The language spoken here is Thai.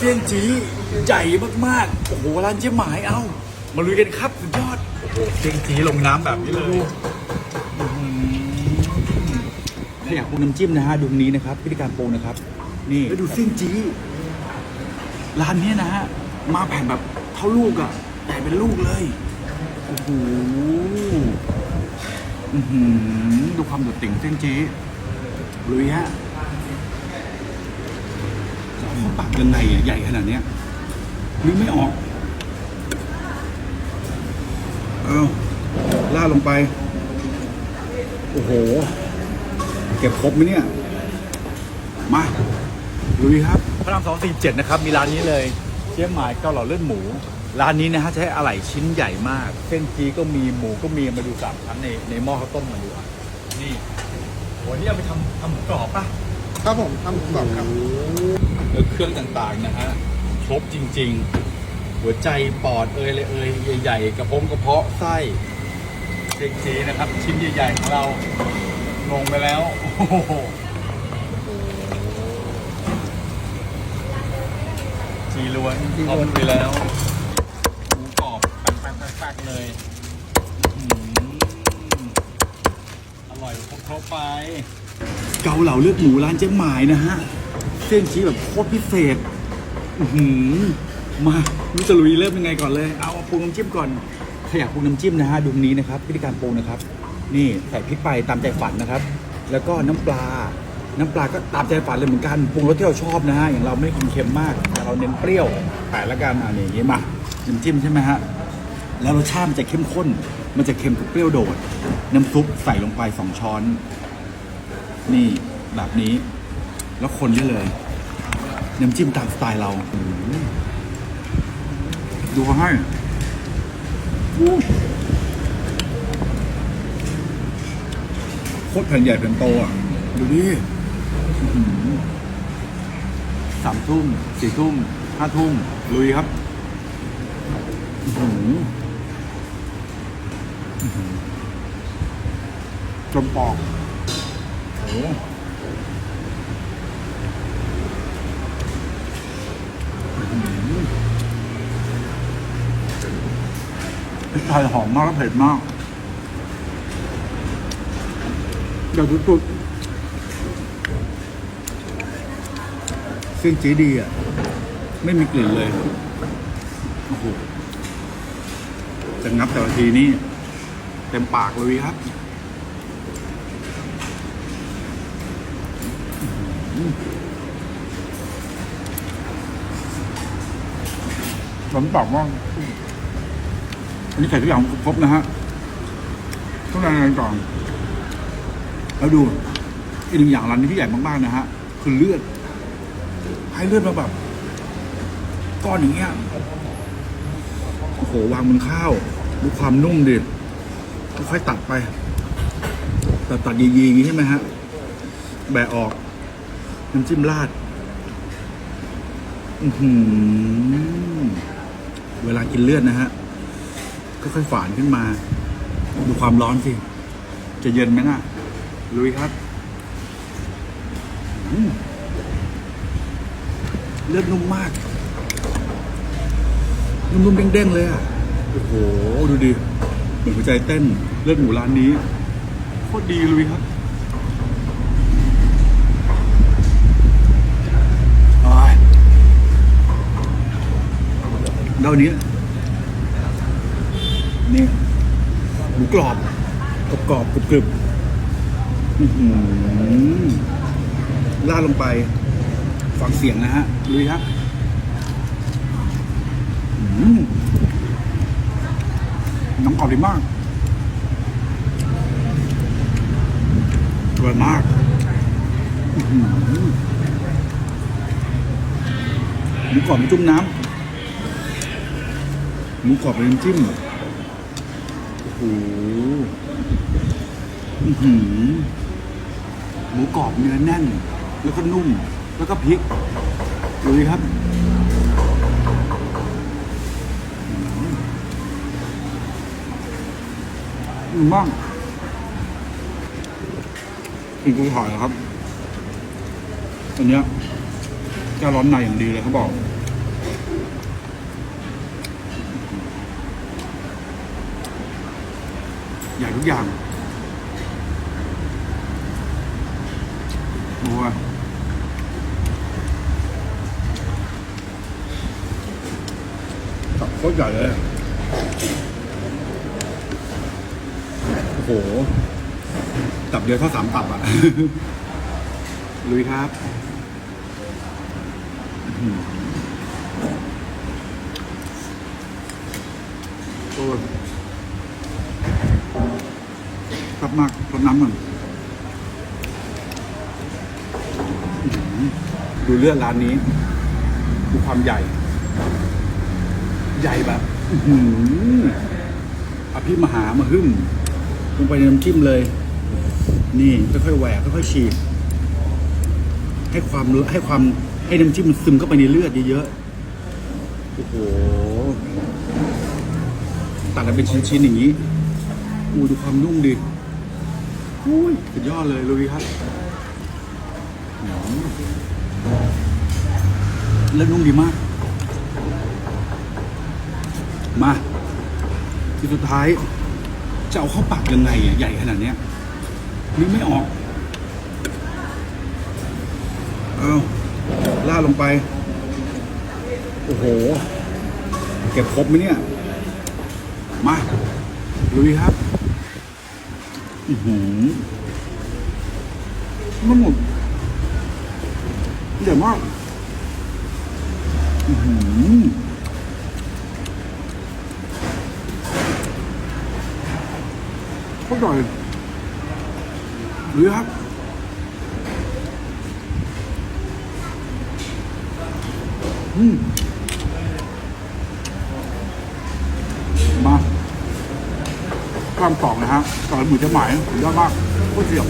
เซียนจีใหญ่มากๆ โอ้โห ร้านเจ๊หมายเอ้า มาลุยกันครับสุดยอด โอ้โหเซียนจีลงน้ำแบบนี้เลยอื้อหือถ้าอยากปรุงน้ำจิ้มนะฮะดูตรงนี้นะครับพิธีการปรุงนะครับ นี่แล้วดูเซียนจีร้านเนี้ยนะฮะมาแผ่นแบบเท่าลูกอะใหญ่เป็นลูกเลยโอ้โหอื้อหือดูความโดดเด่งเส้นจีลุยฮะ เขาปักยังไงอะใหญ่ขนาดเนี้ยนึกไม่ออก เอาล่าลงไป โอ้โห เก็บครบไหมเนี่ย มาลุยครับพระรามสองสี่เจ็ดนะครับ มีร้านนี้เลยเชียงหมายเกาเหลาเลือดหมู ร้านนี้นะฮะให้อะไหล่ชิ้นใหญ่มาก เส้นจีก็มีหมูก็มีมาดูสามชั้นในในหม้อข้าวต้มมาดูอะนี่โหนี่เอาไปทำทำหมูกรอบป่ะ ครับผมทำหมูกรอบครับ แล้วเครื่องต่างๆนะฮะครบจริง ๆ หัวใจปอดเอยเลยเอยใหญ่ๆกระพงกระเพาะไส้เจงจีนะครับ ชิ้นใหญ่ๆของเราลงไปแล้วโอ้โหจีล้วนจีล้วนเข้าไปแล้วหมูกรอบปักๆๆๆเลยอื้อหืออร่อยครบๆไป เกาเหลาเลือดหมูร้านเจ๊หมายนะฮะ เส้นชี้แบบโคตรพิเศษ อือหือมารู้จะลุยเริ่มยังไงก่อนเลย เอาปรุงน้ำจิ้มก่อนถ้าอยากปรุงน้ำจิ้มนะฮะดูงนี้นะครับวิธีการปรุงนะครับ นี่ใส่พริกไปตามใจฝันนะครับ แล้วก็น้ำปลา น้ำปลาก็ตามใจฝันเลยเหมือนกันปรุงรสที่เราชอบนะฮะอย่างเราไม่กินเค็มมากแต่เราเน้นเปรี้ยวแต่ละกันอันนี้อย่างนี้มาน้ำจิ้มใช่ไหมฮะแล้วรสชาติมันจะเข้มข้น มันจะเค็มกับเปรี้ยวโดด น้ำซุปใส่ลงไปสองช้อน นี่แบบนี้ แล้วคนได้เลยน้ำจิ้มตามสไตล์เรา ดูเขาให้โคตรแผ่นใหญ่แผ่นโตอะ ดูดิสามทุ่มสี่ทุ่มห้าทุ่มลุยครับอื้อหืออื้อหือจมปอก พริกไทยหอมมากและเผ็ดมากเดี๋ยวจุดๆเส้นจีดีอะ ไม่มีกลิ่นเลย โอ้โหจะงับแต่ละทีนี่ เต็มปากเลยครับ ผมตอบว่าอันนี้ใส่ทุกอย่างครบนะฮะต้องการอะไรก่อนแล้วดูอีกหนึ่งอย่างร้านนี้ที่ใหญ่มากๆนะฮะคือเลือด ให้เลือดมาแบบก้อนอย่างเงี้ยโอ้โหวางบนข้าวดูความนุ่มดิค่อยตัดไปตัดตัดยีๆอย่างงี้ใช่ไหมฮะแบะออก น้ำจิ้มราดเวลากินเลือดนะฮะก็ค่อยฝานขึ้นมา ดูความร้อนสิ จะเย็นไหมน่ะ ลุยครับเลือดนุ่มมาก นุ่มๆเด้งๆเลยอะ โอ้โห ดูดิ เหมือนหัวใจเต้น เลือดหมูร้านนี้โคตรดีลุยครับอ้าย แล้วนี้นี่หมูกรอบกรอบกรอบกรุบกรึบลาดลงไป ฟังเสียงนะฮะลุยครับอืมน้ำกรอบดีมากอร่อยมากหมูกรอบจุ่มน้ำ หมูกรอบเป็นำจิ้มโอ้โหอื้อหือหมูกรอบเนื้อแน่น แล้วก็นุ่ม แล้วก็พริกดูดิครับอืมบ้างกินกุ้งหอยครับ อันเนี้ยจะร้อนในอย่างดีเลยเขาบอก ใหญ่ทุกอย่างดูว่าตับโคตรใหญ่เลย โอ้โห ตับเดียวเท่าสามตับอะลุยครับโอ้ ยตับมากตับน้ำมันดูเลือดร้านนี้ ดูความใหญ่ ใหญ่แบบอื้อภิมหามาหึ่มลงไปในน้ำจิ้มเลย นี่ค่อยๆแหวกค่อยๆฉีกให้ความให้ความให้น้ำจิ้มมันซึมเข้าไปในเลือดเยอะๆ โอ้โห ตัดกันเป็นชิ้นๆอย่างนี้อู้ดูความนุ่มดิ อุ้ยสุดยอดเลยลุยครับเลือดนุ่มดีมาก มาที่สุดท้าย จะเอาเข้าปากยังไงอะใหญ่ขนาดเนี้ยนึกไม่ออก เอาลาลงไป โอ้โห เก็บครบไหมเนี่ย มาลุยครับ อือหือมันหมดใหญ่มากอือหือก็อร่อยลุยครับอืมมา ข้ามสองนะฮะซอยหมูเจะหมายสุดยอดมากโคตรเสียว